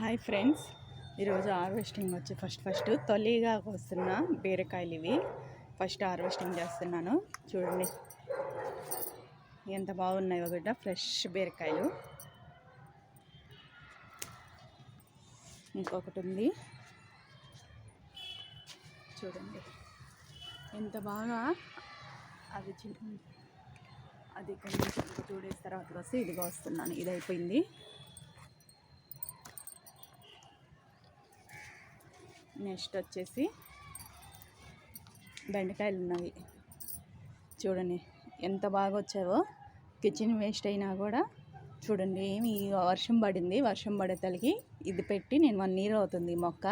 Hi friends. ఈరోజు harvesting వచ్చి first first తొలిగా వస్తున్న బీరకాయలు ఇవి. ఫస్ట్ హార్వెస్టింగ్ చేస్తున్నాను. చూడండి. ఎంత బాగున్నాయో బిడ్డ ఫ్రెష్ బీరకాయలు. ఇంకొకటి ఉంది. చూడండి. ఎంత బాగా అది చిన్న అది ఇక్కడ నుంచి టూ డేస్ తర్వాత వస్తే ఇదిగా వస్తున్నాను ఇది అయిపోయింది. నెక్స్ట్ వచ్చేసి బెండకాయలు ఉన్నవి చూడండి ఎంత బాగా వచ్చావో. కిచెన్ వేస్ట్ అయినా కూడా చూడండి ఏమి వర్షం పడింది. వర్షం పడే తలకి ఇది పెట్టి నేను వన్ ఇయర్ అవుతుంది మొక్క.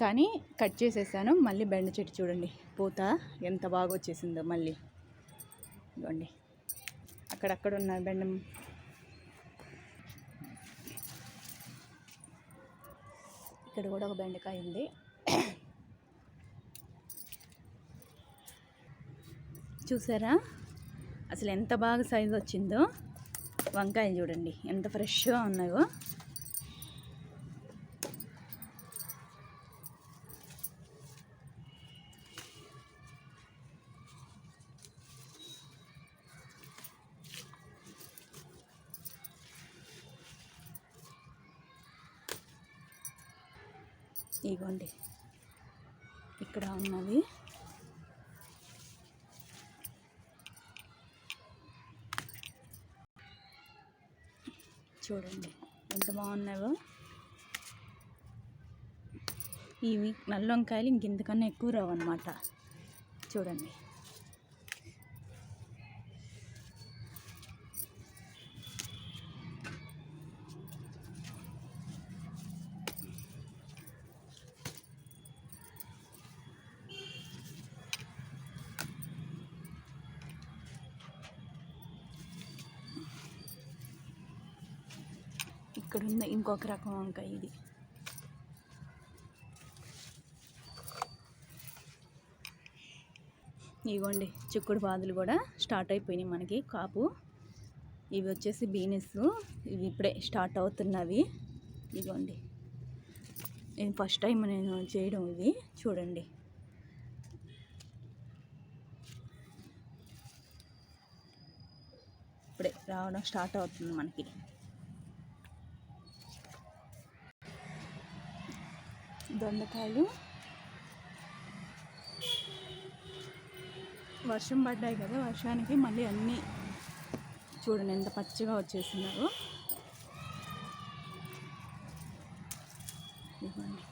కానీ కట్ చేసేసాను. మళ్ళీ బెండ చెట్టు చూడండి. పూత ఎంత బాగా వచ్చేసిందో మళ్ళీ. ఇవ్వండి అక్కడక్కడ ఉన్న బెండం ఇక్కడ కూడా ఒక బెండకాయ ఉంది. చూసారా? అసలు ఎంత బాగా సైజు వచ్చిందో? వంకాయలు చూడండి ఎంత ఫ్రెష్గా ఉన్నాయో. ఇగోండి. ఇక్కడ ఉన్నది. చూడండి ఎంత బాగున్నాయో. ఇవి నల్ల వంకాయలు ఇంకెంతకన్నా ఎక్కువ రావు అనమాట చూడండి. ఇక్కడ ఉన్న ఇంకొక రకం వంకాయ ఇది. ఇవ్వండి చిక్కుడు పాదులు కూడా స్టార్ట్ అయిపోయినాయి మనకి. కాపు ఇవి వచ్చేసి బీనెస్ ఇవి ఇప్పుడే స్టార్ట్ అవుతున్నవి. ఇవ్వండి ఇది ఫస్ట్ టైం నేను చేయడం ఇది. చూడండి. ఇప్పుడే రావడం స్టార్ట్ అవుతుంది మనకి. దొండకాయలు. వర్షం పడ్డాయి కదా వర్షానికి మళ్ళీ అన్నీ చూడండి ఎంత పచ్చిగా వచ్చేసినారో ఇవ్వండి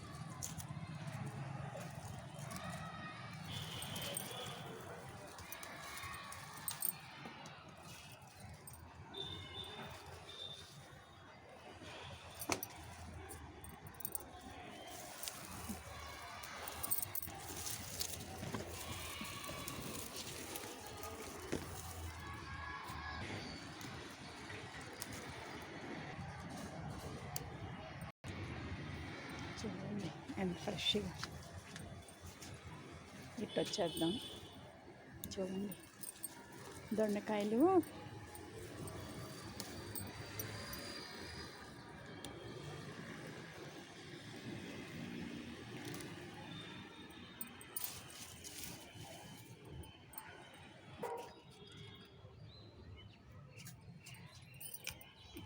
చూడండి అండ్ ఫ్రెష్గా ఇటు వచ్చేద్దాం. చూడండి దొండకాయలు.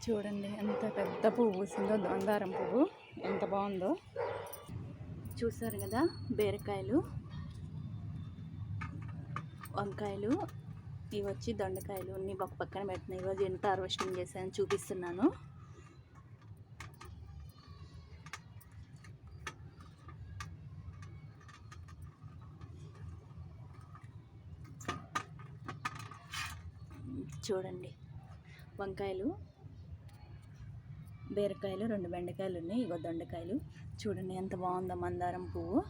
చూడండి ఎంత పెద్ద పువ్వు పూసిందో మందారం పువ్వు. ఎంత బాగుందో. చూసారు కదా బీరకాయలు వంకాయలు ఇవి వచ్చి దొండకాయలు అన్ని ఒక పక్కన పెట్టినాయి ఈరోజు ఎంత హార్వెస్టింగ్ చేశాను చూపిస్తున్నాను. చూడండి వంకాయలు బీరకాయలు రెండు బెండకాయలు ఉన్నాయి. ఇగో దొండకాయలు. చూడండి ఎంత బాగుందో మందారం పువ్వు.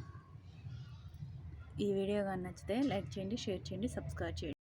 ఈ వీడియో కానీ నచ్చితే లైక్ చేయండి షేర్ చేయండి సబ్స్క్రైబ్ చేయండి.